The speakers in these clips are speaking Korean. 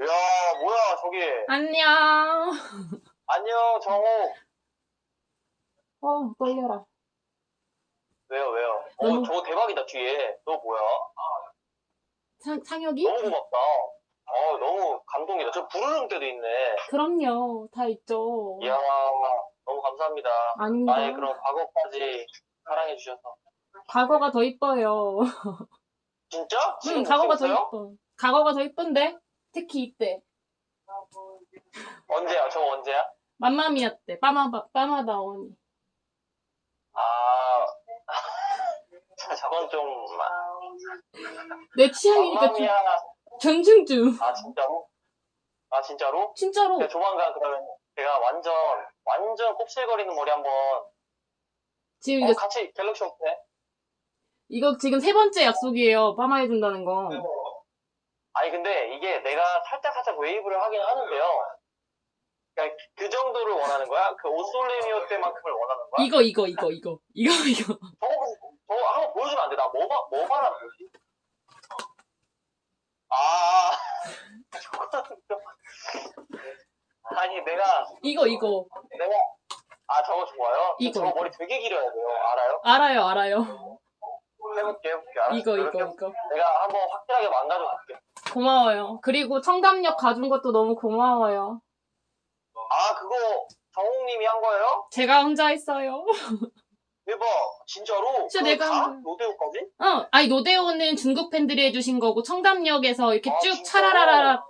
야, 뭐야, 저기. 안녕. 안녕, 정호. 어, 떨려라. 왜요, 왜요? 어, 너무- 저거 대박이다, 뒤에. 너 뭐야? 상, 상혁이? 너무 고맙다. 어, 너무 감동이다. 저 부르는 때도 있네. 그럼요. 다 있죠. 이야, 너무 감사합니다. 아닙니다. 나의 그런 과거까지 사랑해 주셔서. 과거가 더 이뻐요. 진짜? 지금 응, 과거가 더? 이뻐. 과거가 더 이쁜데? 특히 이때. 언제야? 저거 언제야? 맘마미아 때. 빠마바, 빠마다 오니. 아, 자, 저건 좀, 내 취향이니까 좀 마음이야. 존중중. 아, 진짜로? 아, 진짜로? 진짜로. 네, 조만간 그러면 제가 완전, 완전 곱슬거리는 머리 한번, 지금 어, 이거, 같이 갤럭시 어때? 이거 지금 세 번째 약속이에요. 빠마 해준다는 거. 아니, 근데 이게 내가 살짝 살짝 웨이브를 하긴 하는데요. 그러니까 그 정도를 원하는 거야? 그 오솔레미오 때만큼을 원하는 거야? 이거, 이거, 이거, 이거. 이거, 이거. 저거, 저거 한번 보여주면 안 돼? 나 뭐, 봐- 뭐 말하는 거지? 아, 저거는 좀. 아니, 내가, 이거, 이거. 내가, 아, 저거 좋아요? 이거, 저거 이거. 머리 되게 길어야 돼요. 알아요? 알아요, 알아요. 해볼게, 해볼게. 알았어. 이거, 이렇게 이거, 이거. 내가 한번 확실하게 망가져 볼게. 고마워요. 그리고 청담역 가준 것도 너무 고마워요. 아, 그거 정욱님이 한 거예요? 제가 혼자 했어요. 대박. 진짜로? 진짜 그거 내가 다? 한 거야. 노대우까지? 어, 아니, 노데오는 중국 팬들이 해주신 거고, 청담역에서 이렇게 아, 쭉 진짜로? 차라라라.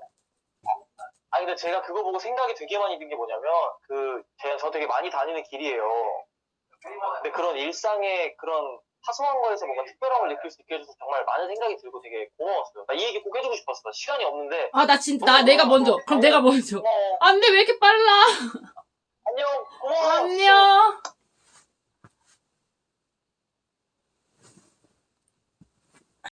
아니, 근데 제가 그거 보고 생각이 되게 많이 든 게 뭐냐면, 그, 제가 저 되게 많이 다니는 길이에요. 근데 그런 일상의 그런 사소한 거에서 뭔가 특별함을 느낄 수 있게 해줘서 정말 많은 생각이 들고 되게 고마웠어요. 나 이 얘기 꼭 해주고 싶었어. 시간이 없는데. 아, 나 진짜, 나, 내가 먼저. 그럼 내가 먼저. 고마워. 안 돼, 왜 이렇게 빨라? 안녕. 고마워. 안녕.